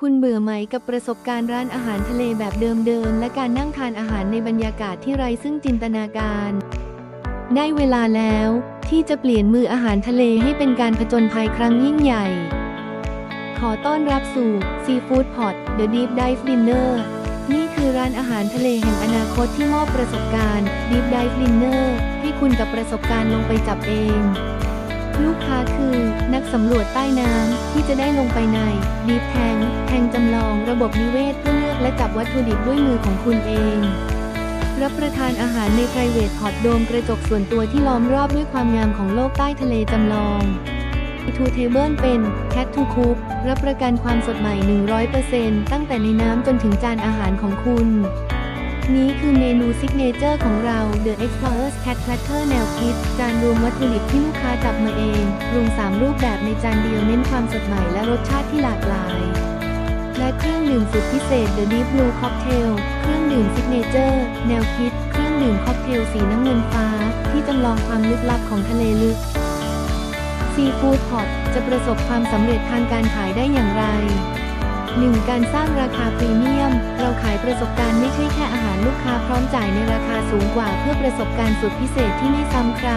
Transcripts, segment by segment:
คุณเบื่อไหมกับประสบการณ์ร้านอาหารทะเลแบบเดิมๆ และการนั่งทานอาหารในบรรยากาศที่ไร้ซึ่งจินตนาการ ได้เวลาแล้วที่จะเปลี่ยนมืออาหารทะเลให้เป็นการผจญภัยครั้งยิ่งใหญ่ ขอต้อนรับสู่ Seafood Pot The Deep Dive Dinner นี่คือร้านอาหารทะเลแห่งอนาคตที่มอบประสบการณ์ Deep Dive Dinner ให้คุณกับประสบการณ์ลงไปจับเอง ลูกค้าคือนักสำรวจใต้น้ำที่จะได้ลงไปใน Deep Tank แทงจำลองระบบนิเวศเพื่อเลือกและจับวัตถุดิบด้วยมือของคุณเองรับประทานอาหารใน private pot โดมกระจกส่วนตัวที่ล้อมรอบด้วยความงามของโลกใต้ทะเลจำลองทูเทเบิลเป็น Cat to Cook รับประกันความสดใหม่ 100%ตั้งแต่ในน้ำจนถึงจานอาหารของคุณ นี้คือเมนูซิกเนเจอร์ของเรา The Explorer's Cat Platter แนวคิด จานรวมวัตถุดิบที่ลูกค้าจับมาเองปรุง3 รูปแบบในจานเดียวเน้นความสดใหม่และรสชาติที่หลากหลาย และเครื่องดื่มสุดพิเศษ The Deep Blue Cocktail เครื่องดื่มซิกเนเจอร์แนวคิด เครื่องดื่มค็อกเทลสีน้ำเงินฟ้า ที่จำลองความลึกลับของทะเลลึกซีฟู้ดพอตจะประสบความสำเร็จทางการขายได้อย่างไร 1. การสร้างราคาพรีเมียม เราขายประสบการณ์ไม่ใช่แค่าหารลูกค้าพร้อมจ่ายในราคาสูงกว่าเพื่อประสบการณ์สุดพิเศษที่ไม่ซ้ำใคร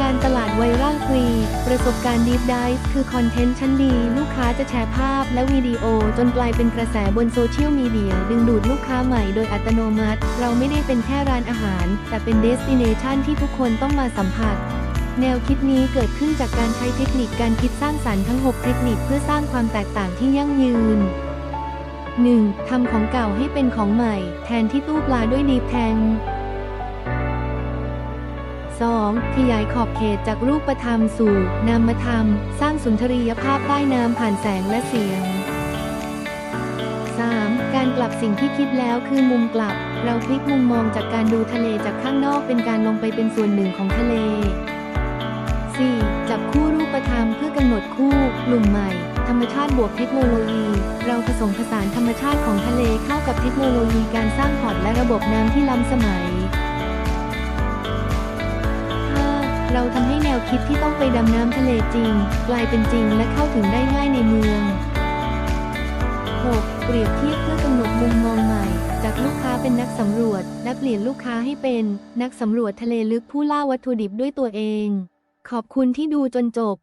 การตลาดไวรัลฟรี ประสบการณ์ดีฟไดฟ์คือคอนเทนต์ชั้นดี ลูกค้าจะแชร์ภาพและวิดีโอจนกลายเป็นกระแสบนโซเชียลมีเดีย ดึงดูดลูกค้าใหม่โดยอัตโนมัติ เราไม่ได้เป็นแค่ร้านอาหาร แต่เป็นเดสติเนชันที่ทุกคนต้องมาสัมผัสแนวคิดนี้เกิดขึ้นจากการใช้เทคนิคการคิดสร้างสรรค์ทั้ง 6 เทคนิคเพื่อสร้างความแตกต่างที่ยั่งยืน 1. ทำของเก่าให้เป็นของใหม่ แทนที่ตู้ปลาด้วยดีแทง 2. ขยายขอบเขตจากรูปธรรมสู่ นามธรรม สร้างสุนทรียภาพใต้น้ำผ่านแสงและเสียง 3. การกลับสิ่งที่คิดแล้วคือมุมกลับ เราพลิกมุมมองจากการดูทะเลจากข้างนอกเป็นการลงไปเป็นส่วนหนึ่งของทะเล 4. เพื่อกำหนดคู่กลุ่มใหม่ ธรรมชาติบวกเทคโนโลยี เราผสมผสานธรรมชาติของทะเลเข้ากับเทคโนโลยีการสร้างพอร์ตและระบบน้ำที่ล้ำสมัย 5. เราทำให้แนวคิดที่ต้องไปดำน้ำทะเลจริง กลายเป็นจริงและเข้าถึงได้ง่ายในเมือง 6. เปรียบเทียบเพื่อกำหนดมุมมองใหม่ จากลูกค้าเป็นนักสำรวจ และเปลี่ยนลูกค้าให้เป็น นักสำรวจทะเลลึกผู้ล่าวัตถุดิบด้วยตัวเอง ขอบคุณที่ดูจนจบ